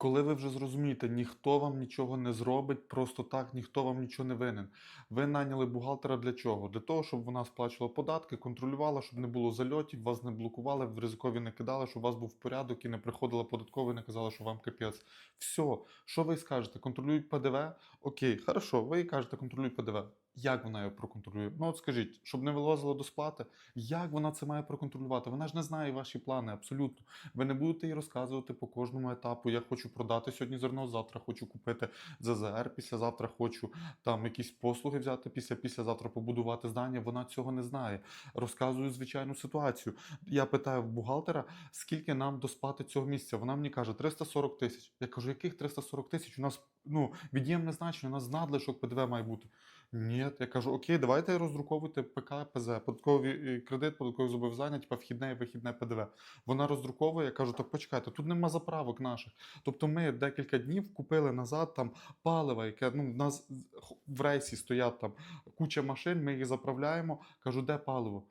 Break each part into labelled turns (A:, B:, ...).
A: Коли ви вже зрозумієте, ніхто вам нічого не зробить просто так, ніхто вам нічого не винен. Ви наняли бухгалтера для чого? Для того, щоб вона сплачувала податки, контролювала, щоб не було зальотів, вас не блокували, в ризикові не кидали, щоб у вас був порядок і не приходила податкова і не казала, що вам капець. Все, що ви скажете? Контролюють ПДВ? Окей, хорошо, ви кажете, контролюють ПДВ. Як вона його проконтролює? Ну от скажіть, щоб не вилазило до сплати, як вона це має проконтролювати? Вона ж не знає ваші плани абсолютно. Ви не будете їй розказувати по кожному етапу. Я хочу продати сьогодні зерно, завтра хочу купити ЗЗР, післязавтра хочу там якісь послуги взяти, після післязавтра побудувати здання. Вона цього не знає. Розказую звичайну ситуацію. Я питаю в бухгалтера, скільки нам до сплати цього місяця. Вона мені каже 340 тисяч. Я кажу, яких 340 тисяч? У нас ну від'ємне значення, у нас надлишок ПДВ має бути. Ні, я кажу, окей, давайте роздруковуйте ПК, ПЗ, податковий е, кредит, податкові зобов'язання, типа вхідне і вихідне ПДВ. Вона роздруковує, я кажу, так почекайте, тут нема заправок наших. Тобто ми декілька днів купили назад там паливо, яке ну, в нас в рейсі стоять там куча машин, ми їх заправляємо. Кажу, де паливо?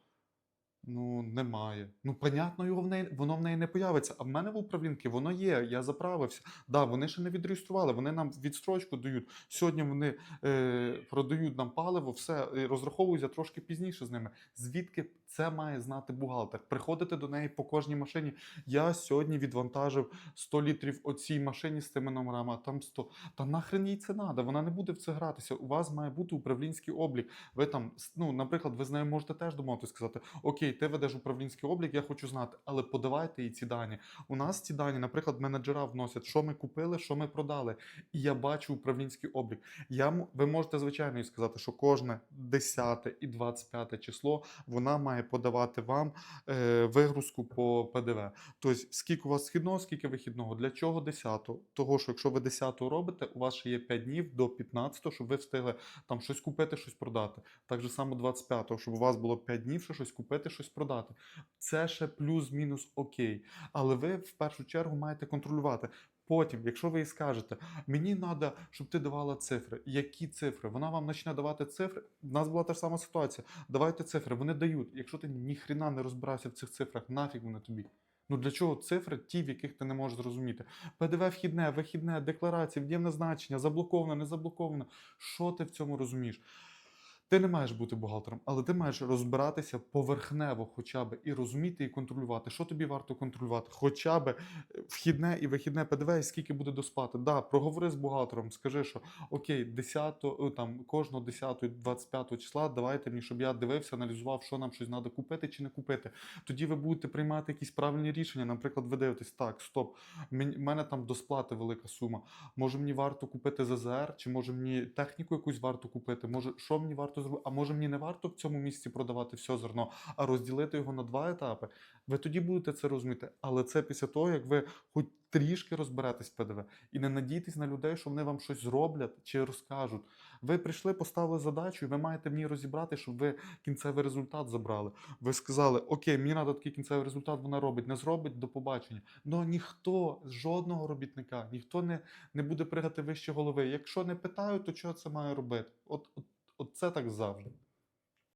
A: Ну, немає. Ну, понятно, його в неї, воно в неї не появиться. А в мене в управлінки воно є, я заправився. Да, вони ще не відреєстрували, вони нам відстрочку дають. Сьогодні вони е, продають нам паливо, все, розраховуються трошки пізніше з ними. Звідки це має знати бухгалтер? Приходити до неї по кожній машині. Я сьогодні відвантажив 100 літрів оцій машині з тими номерами, а там 100. Та нахрен їй це треба, вона не буде в це гратися. У вас має бути управлінський облік. Ви там, ну, наприклад, ви з нею можете теж домовитися сказати: Окей, ти ведеш управлінський облік, я хочу знати, але подавайте їй ці дані. У нас ці дані, наприклад, менеджера вносять, що ми купили, що ми продали. І я бачу управлінський облік. Я, ви можете звичайно сказати, що кожне 10 і 25 число вона має подавати вам е, вигрузку по ПДВ. Тобто, скільки у вас східного, скільки вихідного. Для чого 10? Того, що якщо ви 10 робите, у вас ще є 5 днів до 15, щоб ви встигли там щось купити, щось продати. Так же само 25-го, щоб у вас було 5 днів, щось купити, щось продати. Це ще плюс-мінус окей. Але ви в першу чергу маєте контролювати. Потім, якщо ви їй скажете, мені треба, щоб ти давала цифри. Які цифри? Вона вам почне давати цифри. У нас була та ж сама ситуація. Давайте цифри, вони дають. Якщо ти ніхрена не розбирався в цих цифрах, нафіг вони тобі. Ну для чого цифри, ті, в яких ти не можеш зрозуміти? ПДВ вхідне, вихідне, декларації, вдємне значення, заблоковане, не заблоковане. Що ти в цьому розумієш? Ти не маєш бути бухгалтером, але ти маєш розбиратися поверхнево, хоча б і розуміти і контролювати. Що тобі варто контролювати? Хоча б вхідне і вихідне ПДВ, і скільки буде до сплати. Да, проговори з бухгалтером, скажи, що окей, 10, там кожного 10 25 числа давайте мені, щоб я дивився, аналізував, що нам щось треба купити чи не купити. Тоді ви будете приймати якісь правильні рішення. Наприклад, ви дивитесь, так, стоп, мені- мене там до сплати велика сума. Може мені варто купити ЗЗР, чи може мені техніку якусь варто купити? Може, що мені варто зробити? А може мені не варто в цьому місці продавати все зерно, а розділити його на два етапи? Ви тоді будете це розуміти. Але це після того, як ви хоч трішки розберетесь в ПДВ і не надійтесь на людей, що вони вам щось зроблять чи розкажуть. Ви прийшли, поставили задачу, і ви маєте в ній розібрати, щоб ви кінцевий результат забрали. Ви сказали, окей, мені треба такий кінцевий результат, вона робить, не зробить, до побачення. Ну ніхто, жодного робітника, ніхто не, не буде пригати вище голови. Якщо не питають, то чого це має робити? От, от, от це так завжди.